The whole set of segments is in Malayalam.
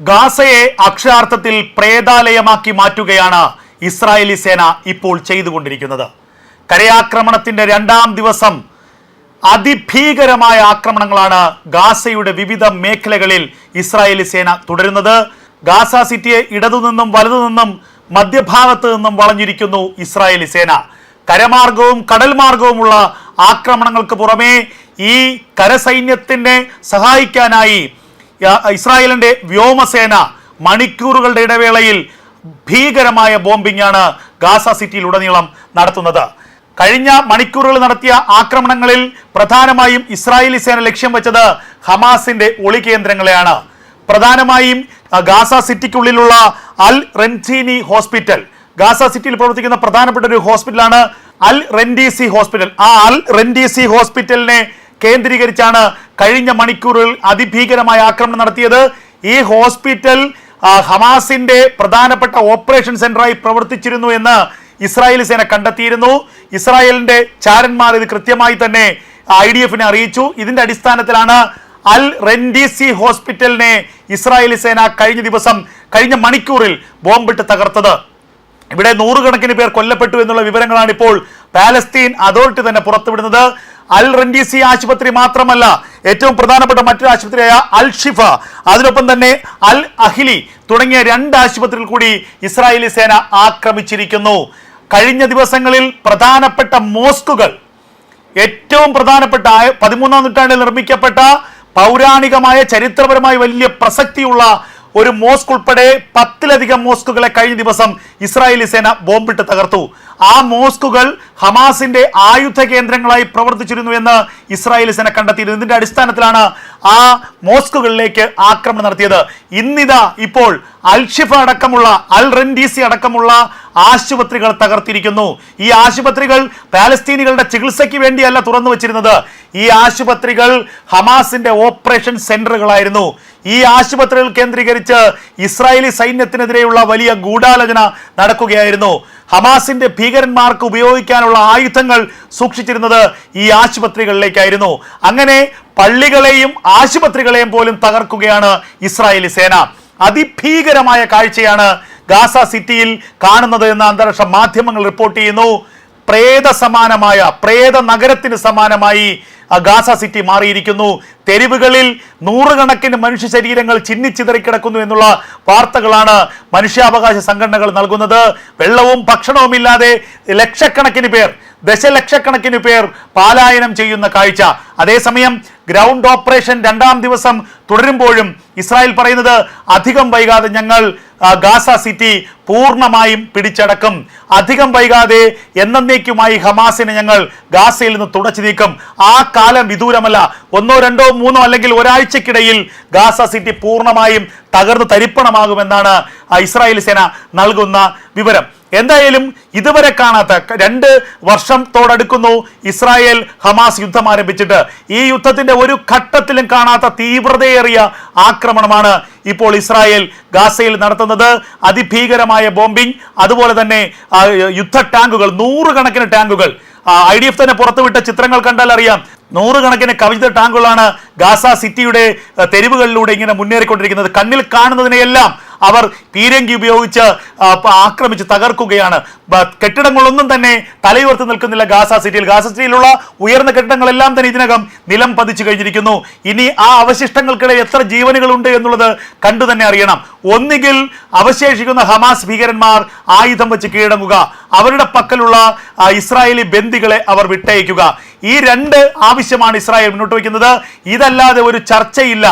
ഗാസയെ അക്ഷരാർത്ഥത്തിൽ പ്രേതാലയമാക്കി മാറ്റുകയാണ് ഇസ്രായേലി സേന ഇപ്പോൾ ചെയ്തുകൊണ്ടിരിക്കുന്നത്. കരയാക്രമണത്തിന്റെ രണ്ടാം ദിവസം അതിഭീകരമായ ആക്രമണങ്ങളാണ് ഗാസയുടെ വിവിധ മേഖലകളിൽ ഇസ്രായേലി സേന തുടരുന്നത്. ഗാസ സിറ്റിയെ ഇടതുനിന്നും വലതുനിന്നും മധ്യഭാഗത്ത് നിന്നും വളഞ്ഞിരിക്കുന്നു ഇസ്രായേലി സേന. കരമാർഗവും കടൽ മാർഗവുമുള്ള ആക്രമണങ്ങൾക്ക് പുറമേ ഈ കരസൈന്യത്തിനെ സഹായിക്കാനായി ഇസ്രായേലിന്റെ വ്യോമസേന മണിക്കൂറുകളുടെ ഇടവേളയിൽ ഭീകരമായ ബോംബിംഗ് ആണ് ഗാസ സിറ്റിയിൽ ഉടനീളം നടത്തുന്നത്. കഴിഞ്ഞ മണിക്കൂറുകൾ നടത്തിയ ആക്രമണങ്ങളിൽ പ്രധാനമായും ഇസ്രായേലി സേന ലക്ഷ്യം വെച്ചത് ഹമാസിന്റെ ഒളി കേന്ദ്രങ്ങളെയാണ്. പ്രധാനമായും ഗാസ സിറ്റിക്കുള്ളിലുള്ള അൽ റെൻസീനി ഹോസ്പിറ്റൽ. ഗാസ സിറ്റിയിൽ പ്രവർത്തിക്കുന്ന പ്രധാനപ്പെട്ട ഒരു ഹോസ്പിറ്റലാണ് അൽ റെൻഡിസി ഹോസ്പിറ്റൽ. ആ അൽ റെൻഡിസി ഹോസ്പിറ്റലിനെ കേന്ദ്രീകരിച്ചാണ് കഴിഞ്ഞ മണിക്കൂറിൽ അതിഭീകരമായ ആക്രമണം നടത്തിയത്. ഈ ഹോസ്പിറ്റൽ ഹമാസിന്റെ പ്രധാനപ്പെട്ട ഓപ്പറേഷൻ സെന്ററായി പ്രവർത്തിച്ചിരുന്നു എന്ന് ഇസ്രായേൽ സേന കണ്ടെത്തിയിരുന്നു. ഇസ്രായേലിന്റെ ചാരന്മാർ ഇത് കൃത്യമായി തന്നെ ഐ ഡി എഫിനെ അറിയിച്ചു. ഇതിന്റെ അടിസ്ഥാനത്തിലാണ് അൽ റെൻഡിസി ഹോസ്പിറ്റലിനെ ഇസ്രായേലി സേന കഴിഞ്ഞ ദിവസം കഴിഞ്ഞ മണിക്കൂറിൽ ബോംബിട്ട് തകർത്തത്. ഇവിടെ നൂറുകണക്കിന് പേർ കൊല്ലപ്പെട്ടു എന്നുള്ള വിവരങ്ങളാണ് ഇപ്പോൾ പാലസ്തീൻ അതോറിറ്റി തന്നെ പുറത്തുവിടുന്നത്. അൽ റൻഡീസി ആശുപത്രി മാത്രമല്ല ഏറ്റവും പ്രധാനപ്പെട്ട മറ്റൊരു ആശുപത്രിയായ അൽ ഷിഫ അതിനൊപ്പം തന്നെ അൽ അഹിലി തുടങ്ങിയ രണ്ട് ആശുപത്രിയിൽ കൂടി ഇസ്രായേലി സേന ആക്രമിച്ചിരിക്കുന്നു. കഴിഞ്ഞ ദിവസങ്ങളിൽ പ്രധാനപ്പെട്ട മോസ്കുകൾ ഏറ്റവും പ്രധാനപ്പെട്ട പതിമൂന്നാം നൂറ്റാണ്ടിൽ നിർമ്മിക്കപ്പെട്ട പൗരാണികമായ ചരിത്രപരമായി വലിയ പ്രസക്തിയുള്ള ഒരു മോസ്ക് ഉൾപ്പെടെ പത്തിലധികം മോസ്കുകളെ കഴിഞ്ഞ ദിവസം ഇസ്രായേലി സേന ബോംബിട്ട് തകർത്തു. ആ മോസ്കുകൾ ഹമാസിന്റെ ആയുധ കേന്ദ്രങ്ങളായി പ്രവർത്തിച്ചിരുന്നു എന്ന് ഇസ്രായേലി സേന കണ്ടെത്തിയിരുന്നു. ഇതിന്റെ അടിസ്ഥാനത്തിലാണ് ആ മോസ്കുകളിലേക്ക് ആക്രമണം നടത്തിയത്. ഇന്നിതാ ഇപ്പോൾ അൽഷിഫ അടക്കമുള്ള അൽ റെൻഡീസി അടക്കമുള്ള ആശുപത്രികൾ തകർത്തിരിക്കുന്നു. ഈ ആശുപത്രികൾ പാലസ്തീനികളുടെ ചികിത്സയ്ക്ക് വേണ്ടിയല്ല തുറന്നു വച്ചിരുന്നത്. ഈ ആശുപത്രികൾ ഹമാസിന്റെ ഓപ്പറേഷൻ സെന്ററുകളായിരുന്നു. ഈ ആശുപത്രികൾ കേന്ദ്രീകരിച്ച് ഇസ്രായേലി സൈന്യത്തിനെതിരെയുള്ള വലിയ ഗൂഢാലോചന നടക്കുകയായിരുന്നു. ഹമാസിന്റെ ഭീകരന്മാർക്ക് ഉപയോഗിക്കാനുള്ള ആയുധങ്ങൾ സൂക്ഷിച്ചിരുന്നത് ഈ ആശുപത്രികളിലേക്കായിരുന്നു. അങ്ങനെ പള്ളികളെയും ആശുപത്രികളെയും പോലും തകർക്കുകയാണ് ഇസ്രായേലി സേന. അതിഭീകരമായ കാഴ്ചയാണ് ഗാസ സിറ്റിയിൽ കാണുന്നത് എന്ന് അന്താരാഷ്ട്ര മാധ്യമങ്ങൾ റിപ്പോർട്ട് ചെയ്യുന്നു. പ്രേത സമാനമായ പ്രേത നഗരത്തിന് സമാനമായി ഗാസ സിറ്റി മാറിയിരിക്കുന്നു. തെരുവുകളിൽ നൂറുകണക്കിന് മനുഷ്യ ശരീരങ്ങൾ ചിന്നിച്ചിതറിക്കിടക്കുന്നു എന്നുള്ള വാർത്തകളാണ് മനുഷ്യാവകാശ സംഘടനകൾ നൽകുന്നത്. വെള്ളവും ഭക്ഷണവും ഇല്ലാതെ ലക്ഷക്കണക്കിന് പേർ ദശലക്ഷക്കണക്കിന് പേർ പാലായനം ചെയ്യുന്ന കാഴ്ച. അതേസമയം ഗ്രൗണ്ട് ഓപ്പറേഷൻ രണ്ടാം ദിവസം തുടരുമ്പോഴും ഇസ്രായേൽ പറയുന്നത് അധികം വൈകാതെ ഞങ്ങൾ ഗാസ സിറ്റി പൂർണമായും പിടിച്ചടക്കും. അധികം വൈകാതെ എന്നേക്കുമായി ഹമാസിനെ ഞങ്ങൾ ഗാസയിൽ നിന്ന് തുടച്ചു നീക്കും. ആ കാലം വിദൂരമല്ല. ഒന്നോ രണ്ടോ മൂന്നോ അല്ലെങ്കിൽ ഒരാഴ്ചക്കിടയിൽ ഗാസ സിറ്റി പൂർണമായും തകർന്ന് തരിപ്പണമാകുമെന്നാണ് ഇസ്രായേൽ സേന നൽകുന്ന വിവരം. എന്തായാലും ഇതുവരെ കാണാത്ത രണ്ട് വർഷത്തോടടുക്കുന്നു ഇസ്രായേൽ ഹമാസ് യുദ്ധം ആരംഭിച്ചിട്ട്. ഈ യുദ്ധത്തിന്റെ ഒരു ഘട്ടത്തിലും കാണാത്ത തീവ്രതയേറിയ ആക്രമണമാണ് ഇപ്പോൾ ഇസ്രായേൽ ഗാസയിൽ നടത്തുന്നത് അതിഭീകരമായ ബോംബിംഗ് അതുപോലെ തന്നെ യുദ്ധ ടാങ്കുകൾ നൂറുകണക്കിന് ടാങ്കുകൾ. ഐ ഡി എഫ് തന്നെ പുറത്തുവിട്ട ചിത്രങ്ങൾ കണ്ടാൽ അറിയാം. നൂറുകണക്കിന് കവിത ടാങ്കുകളാണ് ഗാസ സിറ്റിയുടെ തെരുവുകളിലൂടെ ഇങ്ങനെ മുന്നേറിക്കൊണ്ടിരിക്കുന്നത്. കണ്ണിൽ കാണുന്നതിനെയെല്ലാം അവർ പീരങ്കി ഉപയോഗിച്ച് ആക്രമിച്ച് തകർക്കുകയാണ്. കെട്ടിടങ്ങളൊന്നും തന്നെ തലയുയർത്തി നിൽക്കുന്നില്ല ഗാസ സിറ്റിയിൽ. ഗാസ സിറ്റിയിലുള്ള ഉയർന്ന കെട്ടിടങ്ങളെല്ലാം തന്നെ ഇതിനകം നിലം പതിച്ചു കഴിഞ്ഞിരിക്കുന്നു. ഇനി ആ അവശിഷ്ടങ്ങൾക്കിടെ എത്ര ജീവനുകളുണ്ട് എന്നുള്ളത് കണ്ടു തന്നെ അറിയണം. ഒന്നുകിൽ അവശേഷിക്കുന്ന ഹമാസ് ഭീകരന്മാർ ആയുധം വെച്ച് കീഴടങ്ങുക. അവരുടെ പക്കലുള്ള ഇസ്രായേലി ബന്ദികളെ അവർ വിട്ടയക്കുക. ഈ രണ്ട് ആവശ്യമാണ് ഇസ്രായേൽ മുന്നോട്ട് വയ്ക്കുന്നത്. ഇതല്ലാതെ ഒരു ചർച്ചയില്ല.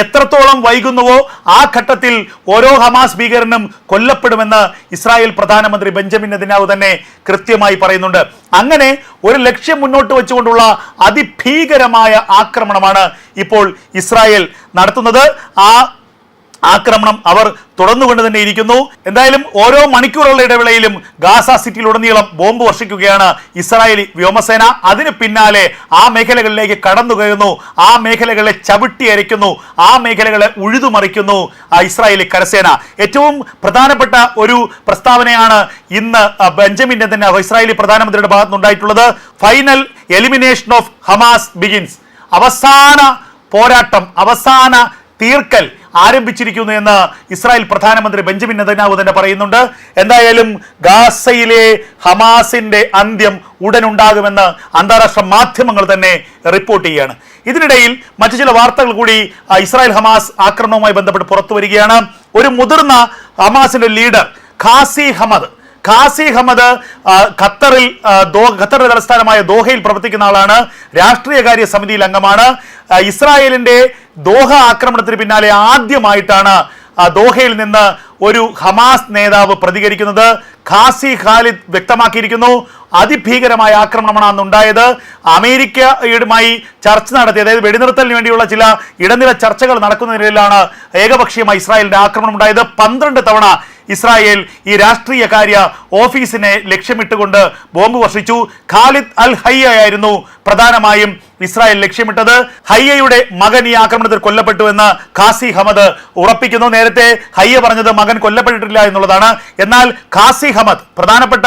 എത്രത്തോളം വൈകുന്നുവോ ആ ഘട്ടത്തിൽ ഓരോ ഹമാസ് ഭീകരനും കൊല്ലപ്പെടുമെന്ന് ഇസ്രായേൽ പ്രധാനമന്ത്രി ബെഞ്ചമിൻ നെതിനാവ് തന്നെ കൃത്യമായി പറയുന്നുണ്ട്. അങ്ങനെ ഒരു ലക്ഷ്യം മുന്നോട്ട് വെച്ചുകൊണ്ടുള്ള അതിഭീകരമായ ആക്രമണമാണ് ഇപ്പോൾ ഇസ്രായേൽ നടത്തുന്നത്. ആ ആക്രമണം അവർ തുടർന്നുകൊണ്ട് തന്നെ ഇരിക്കുന്നു. എന്തായാലും ഓരോ മണിക്കൂറുള്ള ഇടവേളയിലും ഗാസ സിറ്റിയിലുടനീളം ബോംബ് വർഷിക്കുകയാണ് ഇസ്രായേലി വ്യോമസേന. അതിന് പിന്നാലെ ആ മേഖലകളിലേക്ക് കടന്നു കയറുന്നു. ആ മേഖലകളെ ചവിട്ടി അരയ്ക്കുന്നു ആ മേഖലകളെ ഉഴുതുമറിക്കുന്നു ആ ഇസ്രായേലി കരസേന. ഏറ്റവും പ്രധാനപ്പെട്ട ഒരു പ്രസ്താവനയാണ് ഇന്ന് ബെഞ്ചമിന്റെ ബെഞ്ചമിൻ നെതന്യാഹു ഇസ്രായേലി പ്രധാനമന്ത്രിയുടെ ഭാഗത്ത് final elimination of Hamas begins. അവസാന പോരാട്ടം അവസാന തീർക്കൽ ആരംഭിച്ചിരിക്കുന്നു എന്ന് ഇസ്രായേൽ പ്രധാനമന്ത്രി ബെഞ്ചമിൻ നെതന്യാഹു തന്നെ പറയുന്നുണ്ട്. എന്തായാലും ഗാസയിലെ ഹമാസിന്റെ അന്ത്യം ഉടൻ ഉണ്ടാകുമെന്ന് അന്താരാഷ്ട്ര മാധ്യമങ്ങൾ തന്നെ റിപ്പോർട്ട് ചെയ്യുകയാണ്. ഇതിനിടയിൽ മറ്റു ചില വാർത്തകൾ കൂടി ഇസ്രായേൽ ഹമാസ് ആക്രമണവുമായി ബന്ധപ്പെട്ട് പുറത്തു വരികയാണ്. ഒരു മുതിർന്ന ഹമാസിന്റെ leader Ghazi Hamad Ghazi Hamad ഖത്തറിൽ ഖത്തറിന്റെ തലസ്ഥാനമായ ദോഹയിൽ പ്രവർത്തിക്കുന്ന ആളാണ്. രാഷ്ട്രീയകാര്യ സമിതിയിൽ അംഗമാണ്. ഇസ്രായേലിന്റെ ദോഹ ആക്രമണത്തിന് പിന്നാലെ ആദ്യമായിട്ടാണ് ദോഹയിൽ നിന്ന് ഒരു ഹമാസ് നേതാവ് പ്രതികരിക്കുന്നത്. ഖാസി ഖാലിദ് വ്യക്തമാക്കിയിരിക്കുന്നു അതിഭീകരമായ ആക്രമണമാണ് അന്ന് ഉണ്ടായത് അമേരിക്കയുമായി ചർച്ച നടത്തി അതായത് വെടിനിർത്തലിന് വേണ്ടിയുള്ള ചില ഇടനില ചർച്ചകൾ നടക്കുന്നതിനിടയിലാണ് ഏകപക്ഷീയമായി ഇസ്രായേലിന്റെ ആക്രമണം ഉണ്ടായത്. പന്ത്രണ്ട് തവണ ഇസ്രായേൽ ഈ രാഷ്ട്രീയ കാര്യ ഓഫീസിനെ ലക്ഷ്യമിട്ടുകൊണ്ട് ബോംബ് വർഷിച്ചു. ഖാലിദ് അൽ ഹയ്യ ആയിരുന്നു പ്രധാനമായും ഇസ്രായേൽ ലക്ഷ്യമിട്ടത് ഹയ്യയുടെ മകൻ ഈ ആക്രമണത്തിൽ കൊല്ലപ്പെട്ടു എന്ന് ഖാസി ഹമദ് ഉറപ്പിക്കുന്നു. നേരത്തെ ഹയ്യ പറഞ്ഞത് മകൻ കൊല്ലപ്പെട്ടിട്ടില്ല എന്നുള്ളതാണ്. എന്നാൽ ഖാസി ഹമദ് പ്രധാനപ്പെട്ട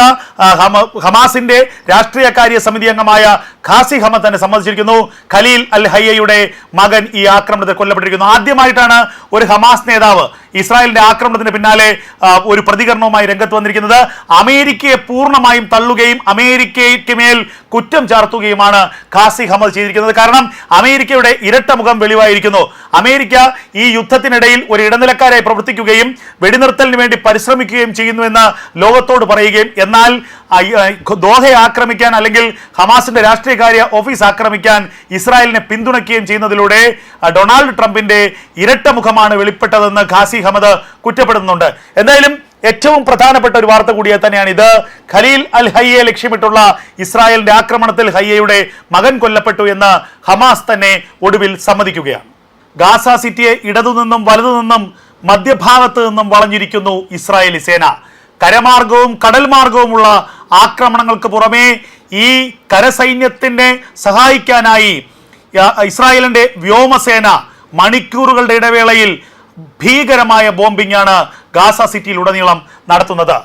ഹമാസിന്റെ രാഷ്ട്രീയ കാര്യ സമിതി അംഗമായ ഖാസി ഹമദ് തന്നെ സമ്മതിച്ചിരിക്കുന്നു. ഖലീൽ അൽ ഹയ്യയുടെ മകൻ ഈ ആക്രമണത്തിൽ കൊല്ലപ്പെട്ടിരിക്കുന്നു. ആദ്യമായിട്ടാണ് ഒരു ഹമാസ് നേതാവ് ഇസ്രായേലിന്റെ ആക്രമണത്തിന് പിന്നാലെ ഒരു പ്രതികരണവുമായി രംഗത്ത് വന്നിരിക്കുന്നത്. അമേരിക്കയെ പൂർണമായും തള്ളുകയും അമേരിക്കയ്ക്ക് മേൽ കുറ്റം ചാർത്തുകയുമാണ് ഖാസി ഹമദ് ചെയ്തിരിക്കുന്നത്. കാരണം അമേരിക്കയുടെ ഇരട്ട മുഖം വെളിവായിരിക്കുന്നു. അമേരിക്ക ഈ യുദ്ധത്തിനിടയിൽ ഒരു ഇടനിലക്കാരായി പ്രവർത്തിക്കുകയും വെടിനിർത്തലിന് വേണ്ടി പരിശ്രമിക്കുകയും ചെയ്യുന്നുവെന്ന് ലോകത്തോട് പറയുകയും എന്നാൽ ദോഹയെ ആക്രമിക്കാൻ അല്ലെങ്കിൽ ഹമാസിന്റെ രാഷ്ട്രീയകാര്യ ഓഫീസ് ആക്രമിക്കാൻ ഇസ്രായേലിനെ പിന്തുണയ്ക്കുകയും ചെയ്യുന്നതിലൂടെ ഡൊണാൾഡ് ട്രംപിന്റെ ഇരട്ട മുഖമാണ് വെളിപ്പെട്ടതെന്ന് ഖാസി ഹമദ് കുറ്റപ്പെടുന്നുണ്ട് എന്തായാലും ഏറ്റവും പ്രധാനപ്പെട്ട ഒരു വാർത്ത കൂടിയ തന്നെയാണ് ഇത് ഖലീൽ അൽ ഹയ്യെ ലക്ഷ്യമിട്ടുള്ള ഇസ്രായേലിന്റെ ആക്രമണത്തിൽ ഹയ്യയുടെ മകൻ കൊല്ലപ്പെട്ടു എന്ന് ഹമാസ് തന്നെ ഒടുവിൽ സമ്മതിക്കുകയാണ്. ഗാസ സിറ്റിയെ ഇടതുനിന്നും വലതുനിന്നും മധ്യഭാഗത്ത് നിന്നും വളഞ്ഞിരിക്കുന്നു ഇസ്രായേലി സേന. കരമാർഗവും കടൽ മാർഗവുമുള്ള ആക്രമണങ്ങൾക്ക് പുറമേ ഈ കരസൈന്യത്തിനെ സഹായിക്കാനായി ഇസ്രായേലിന്റെ വ്യോമസേന മണിക്കൂറുകളുടെ ഇടവേളയിൽ ഭീകരമായ ബോംബിംഗ് ആണ് ഗാസ സിറ്റിയിൽ ഉടനീളം നടത്തുന്നത്.